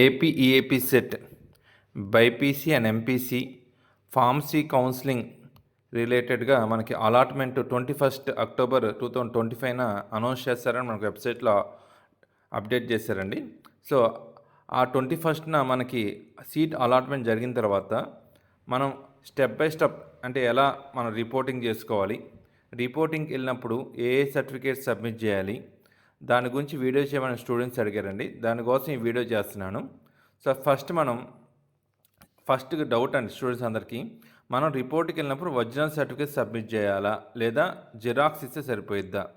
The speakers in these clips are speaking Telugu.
AP EAPCET BiPC and MPC pharmacy counselling రిలేటెడ్గా మనకి allotment twenty first October two thousand twenty ఫైవ్న announce చేస్తారని మనకు వెబ్సైట్లో అప్డేట్ చేశారండి. సో ఆ ట్వంటీ ఫస్ట్న మనకి సీట్ అలాట్మెంట్ జరిగిన తర్వాత మనం స్టెప్ బై స్టెప్ అంటే ఎలా మనం రిపోర్టింగ్ చేసుకోవాలి రిపోర్టింగ్కి వెళ్ళినప్పుడు ఏ ఏ సర్టిఫికేట్ సబ్మిట్ చేయాలి దాని గురించి వీడియో చేయమని స్టూడెంట్స్ అడిగారండి. దానికోసం ఈ వీడియో చేస్తున్నాను. సో ఫస్ట్ మనం ఫస్ట్ డౌట్ అండి స్టూడెంట్స్ అందరికీ. మనం రిపోర్ట్కి వెళ్ళినప్పుడు ఒరిజినల్ సర్టిఫికేట్ సబ్మిట్ చేయాలా? లేదా జిరాక్స్ ఇస్తే సరిపోయిద్దా?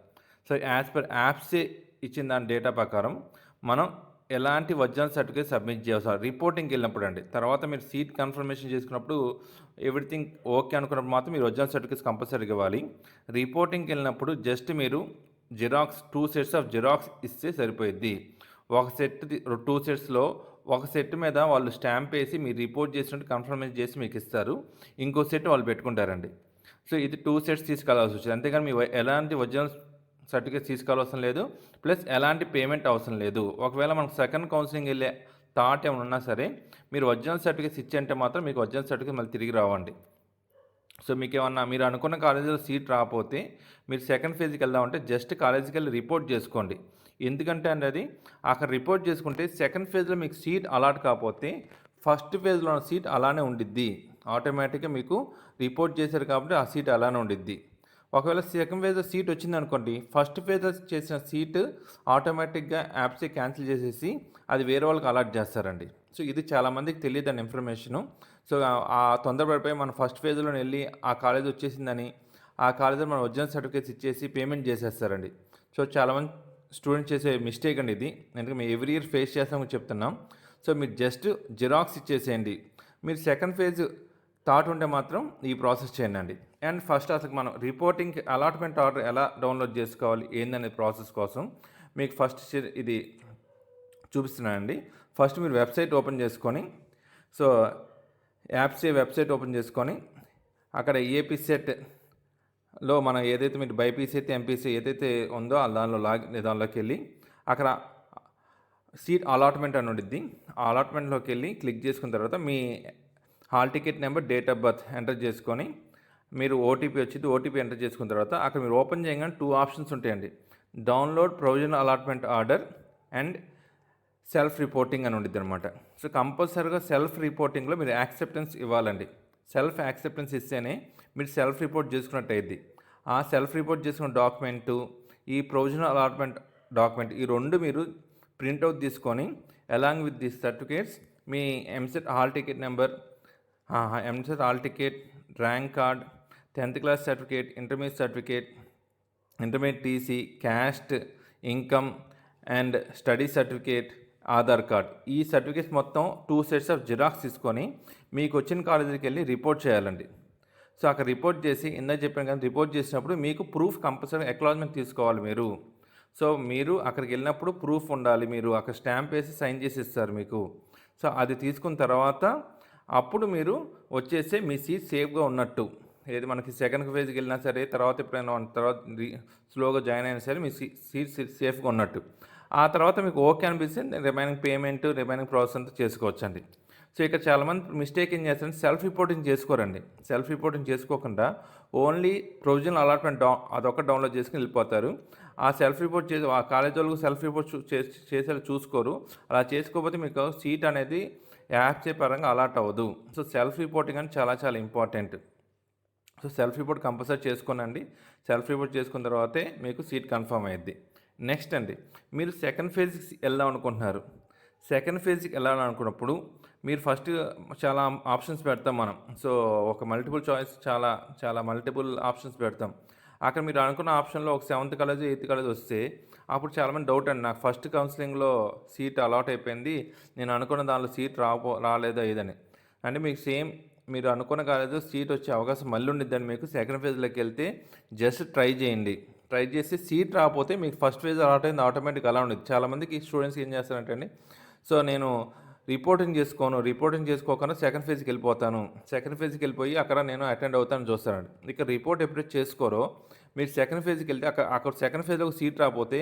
సో యాజ్ పర్ యాప్సే ఇచ్చిన దాని డేటా ప్రకారం మనం ఎలాంటి ఒరిజినల్ సర్టిఫికేట్ సబ్మిట్ చేయాలి? రిపోర్టింగ్కి వెళ్ళినప్పుడు అండి. తర్వాత మీరు సీట్ కన్ఫర్మేషన్ చేసుకున్నప్పుడు ఎవ్రీథింగ్ ఓకే అనుకున్నప్పుడు మాత్రం మీరు ఒరిజినల్ సర్టిఫికేట్స్ కంపల్సరీగా ఇవ్వాలి. రిపోర్టింగ్కి వెళ్ళినప్పుడు జస్ట్ మీరు xerox two sets of xerox ఇస్తే సరిపోయిద్ది. ఒక సెట్ టూ సెట్స్లో ఒక సెట్ మీద వాళ్ళు స్టాంప్ వేసి మీరు రిపోర్ట్ చేసినట్టు కన్ఫర్మేషన్ చేసి మీకు ఇస్తారు. ఇంకో సెట్ వాళ్ళు పెట్టుకుంటారండి. సో ఇది టూ సెట్స్ తీసుకెళ్ళాల్సి వచ్చింది. అంతేగాని మీ ఎలాంటి ఒరిజినల్ సర్టిఫికేట్ తీసుకోవాల్సిన లేదు. ప్లస్ ఎలాంటి పేమెంట్ అవసరం లేదు. ఒకవేళ మనకు సెకండ్ కౌన్సిలింగ్ వెళ్ళే థాట్ ఏమైనా ఉన్నా సరే మీరు ఒరిజినల్ సర్టిఫికేట్స్ ఇచ్చేంటే మాత్రం మీకు ఒరిజినల్ సర్టిఫికేట్ మళ్ళీ తిరిగి రావండి. సో మీకు ఏమన్నా మీరు అనుకున్న కాలేజీలో సీట్ రాకపోతే మీరు సెకండ్ ఫేజ్కి వెళ్దామంటే జస్ట్ కాలేజీకి వెళ్ళి రిపోర్ట్ చేసుకోండి. ఎందుకంటే అండి అది అక్కడ రిపోర్ట్ చేసుకుంటే సెకండ్ ఫేజ్లో మీకు సీట్ అలాట్ కాకపోతే ఫస్ట్ ఫేజ్లో ఉన్న సీట్ అలానే ఉండిద్ది. ఆటోమేటిక్గా మీకు రిపోర్ట్ చేశారు కాబట్టి ఆ సీట్ అలానే ఉండిద్ది. ఒకవేళ సెకండ్ ఫేజ్లో సీట్ వచ్చింది అనుకోండి ఫస్ట్ ఫేజ్లో చేసిన సీట్ ఆటోమేటిక్గా యాప్సే క్యాన్సిల్ చేసేసి అది వేరే వాళ్ళకి అలాట్ చేస్తారండి. సో ఇది చాలామందికి తెలియదు అని ఇన్ఫర్మేషను సో ఆ తొందరపడిపోయి మనం ఫస్ట్ ఫేజ్లో వెళ్ళి ఆ కాలేజ్ వచ్చేసిందని ఆ కాలేజీలో మనం ఒరిజినల్ సర్టిఫికేట్స్ ఇచ్చేసి పేమెంట్ చేసేస్తారండి. సో చాలామంది స్టూడెంట్స్ చేసే మిస్టేక్ అండి ఇది. ఎందుకంటే మేము ఎవ్రీ ఇయర్ ఫేస్ చేస్తామని చెప్తున్నాం. సో మీరు జస్ట్ జిరాక్స్ ఇచ్చేసేయండి. మీరు సెకండ్ ఫేజ్ థాట్ ఉంటే మాత్రం ఈ ప్రాసెస్ చేయండి అండి. అండ్ ఫస్ట్ అసలు మనం రిపోర్టింగ్ అలాట్మెంట్ ఆర్డర్ ఎలా డౌన్లోడ్ చేసుకోవాలి ఏందనే ప్రాసెస్ కోసం మీకు ఫస్ట్ ఇది చూపిస్తున్నానండి. ఫస్ట్ మీరు వెబ్సైట్ ఓపెన్ చేసుకొని సో యాప్సీ వెబ్సైట్ ఓపెన్ చేసుకొని అక్కడ ఏపీ సెట్లో మనం ఏదైతే మీరు బైపీసీ అయితే ఎంపీసీ ఏదైతే ఉందో దానిలో లాగ్ దానిలోకి వెళ్ళి అక్కడ సీట్ అలాట్మెంట్ అని ఉండిద్ది. ఆ అలాట్మెంట్లోకి వెళ్ళి క్లిక్ చేసుకున్న తర్వాత మీ hall ticket number date of birth enter చేసుకొని మీరు ఓటీపీ వచ్చింది ఓటీపీ ఎంటర్ చేసుకున్న తర్వాత అక్కడ మీరు ఓపెన్ చేయగానే టూ ఆప్షన్స్ ఉంటాయండి. Download provisional allotment order and self reporting అని ఉండిద్ది అనమాట సో కంపల్సరీగా సెల్ఫ్ రిపోర్టింగ్లో మీరు యాక్సెప్టెన్స్ ఇవ్వాలండి. సెల్ఫ్ యాక్సెప్టెన్స్ ఇస్తేనే మీరు సెల్ఫ్ రిపోర్ట్ చేసుకున్నట్టు అయింది ఆ సెల్ఫ్ రిపోర్ట్ చేసుకున్న డాక్యుమెంటు ఈ ప్రొవిజనల్ అలాట్మెంట్ డాక్యుమెంట్ ఈ రెండు మీరు ప్రింట్అవుట్ తీసుకొని along with the certificates me EAMCET hall ticket number EAMCET hall ticket rank card tenth class certificate intermediate certificate intermediate TC caste income and study certificate Aadhaar card. ఈ సర్టిఫికేట్స్ మొత్తం టూ సెట్స్ ఆఫ్ జిరాక్స్ తీసుకొని మీకు వచ్చిన కాలేజీకి వెళ్ళి రిపోర్ట్ చేయాలండి. సో అక్కడ రిపోర్ట్ చేసి ఇందాక చెప్పాను కానీ రిపోర్ట్ చేసినప్పుడు మీకు ప్రూఫ్ కంపల్సరీ అక్నాలజ్మెంట్ తీసుకోవాలి మీరు. సో మీరు అక్కడికి వెళ్ళినప్పుడు ప్రూఫ్ ఉండాలి మీరు. అక్కడ స్టాంప్ వేసి సైన్ చేసి ఇస్తారు మీకు. సో అది తీసుకున్న తర్వాత అప్పుడు మీరు వచ్చేసి మీ సీట్ సేఫ్గా ఉన్నట్టు. ఏది మనకి సెకండ్ ఫేజ్కి వెళ్ళినా సరే తర్వాత ఎప్పుడైనా తర్వాత స్లోగా జాయిన్ అయినా సరే మీ సీట్ సేఫ్గా ఉన్నట్టు. ఆ తర్వాత మీకు ఓకే అనిపిస్తే రిమైనింగ్ పేమెంట్ రిమైనింగ్ ప్రాసెస్ అంతా చేసుకోవచ్చండి. సో ఇక్కడ చాలామంది మిస్టేక్ ఏం చేస్తారంటే సెల్ఫ్ రిపోర్టింగ్ చేసుకోరండి. సెల్ఫ్ రిపోర్టింగ్ చేసుకోకుండా ఓన్లీ ప్రొవిజనల్ అలాట్మెంట్ డౌన్ అదొక డౌన్లోడ్ చేసుకుని వెళ్ళిపోతారు. ఆ సెల్ఫ్ రిపోర్ట్ చేసి ఆ కాలేజ్ వాళ్ళకు సెల్ఫ్ రిపోర్ట్ చేసేలా చూసుకోరు. అలా చేసుకోకపోతే మీకు సీట్ అనేది యాప్సే పరంగా అలాట్ అవ్వదు. సో సెల్ఫ్ రిపోర్టింగ్ అని చాలా చాలా important. So self report compulsory చేసుకోనండి. సెల్ఫ్ రిపోర్ట్ చేసుకున్న తర్వాతే మీకు సీట్ కన్ఫర్మ్ అయ్యిద్ది నెక్స్ట్ అండి మీరు సెకండ్ ఫేజ్కి వెళ్దాం అనుకుంటున్నారు. సెకండ్ ఫేజ్కి వెళ్ళాలనుకున్నప్పుడు మీరు ఫస్ట్ చాలా ఆప్షన్స్ పెడతాం మనం. సో ఒక మల్టిపుల్ చాయిస్ చాలా చాలా మల్టిపుల్ ఆప్షన్స్ పెడతాం. అక్కడ మీరు అనుకున్న ఆప్షన్లో ఒక సెవెంత్ కాలేజ్ ఎయిత్ కాలేజ్ వస్తే అప్పుడు చాలామంది డౌట్ అండి. నాకు ఫస్ట్ కౌన్సిలింగ్లో సీట్ అలాట్ అయిపోయింది. నేను అనుకున్న దానిలో సీట్ రాపో రాలేదా ఏదని. అంటే మీకు సేమ్ మీరు అనుకున్న కాలేజ్ సీట్ వచ్చే అవకాశం మళ్ళీ ఉండిద్దని మీకు. సెకండ్ ఫేజ్లోకి వెళ్తే జస్ట్ ట్రై చేయండి. ట్రై చేసి సీట్ రాకపోతే మీకు ఫస్ట్ ఫేజ్ అలాట్ అయింది ఆటోమేటిక్ అలా ఉండేది చాలామందికి స్టూడెంట్స్ ఏం చేస్తారంటే అండి సో నేను రిపోర్టింగ్ చేసుకోను రిపోర్టింగ్ చేసుకోకుండా సెకండ్ ఫేజ్కి వెళ్ళిపోతాను. సెకండ్ ఫేజ్కి వెళ్ళిపోయి అక్కడ నేను అటెండ్ అవుతాను చూస్తానండి ఇక రిపోర్ట్ ఎప్పుడైతే చేసుకోరో మీరు సెకండ్ ఫేజ్కి వెళ్తే అక్కడ అక్కడ సెకండ్ ఫేజ్లో ఒక సీట్ రాకపోతే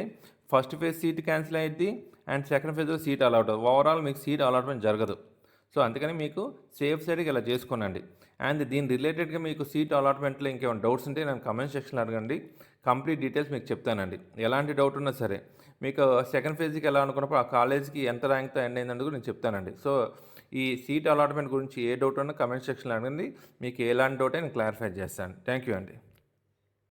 ఫస్ట్ ఫేజ్ సీట్ క్యాన్సిల్ అయ్యిద్ది అండ్ సెకండ్ ఫేజ్లో సీట్ అలాట్ ఓవరాల్ మీకు సీట్ అలాట్మెంట్ జరగదు. సో అందుకని మీకు సేఫ్ సైడ్కి ఇలా చేసుకోనండి. అండ్ దీని రిలేటెడ్గా మీకు సీట్ అలాట్మెంట్లో ఇంకేమైనా డౌట్స్ ఉంటే నేను కమెంట్ సెక్షన్లో అడగండి. కంప్లీట్ డీటెయిల్స్ మీకు చెప్తానండి. ఎలాంటి డౌట్ ఉన్నా సరే. మీకు సెకండ్ ఫేజ్కి ఎలా అనుకున్నప్పుడు ఆ కాలేజ్కి ఎంత ర్యాంక్తో ఎండ్ అయిందని కూడా నేను చెప్తానండి. సో ఈ సీట్ అలాట్మెంట్ గురించి ఏ డౌట్ ఉన్నా కమెంట్ సెక్షన్లో అడగండి. మీకు ఎలాంటి డౌట్ నేను క్లారిఫై చేస్తాను. థ్యాంక్ యూ అండి.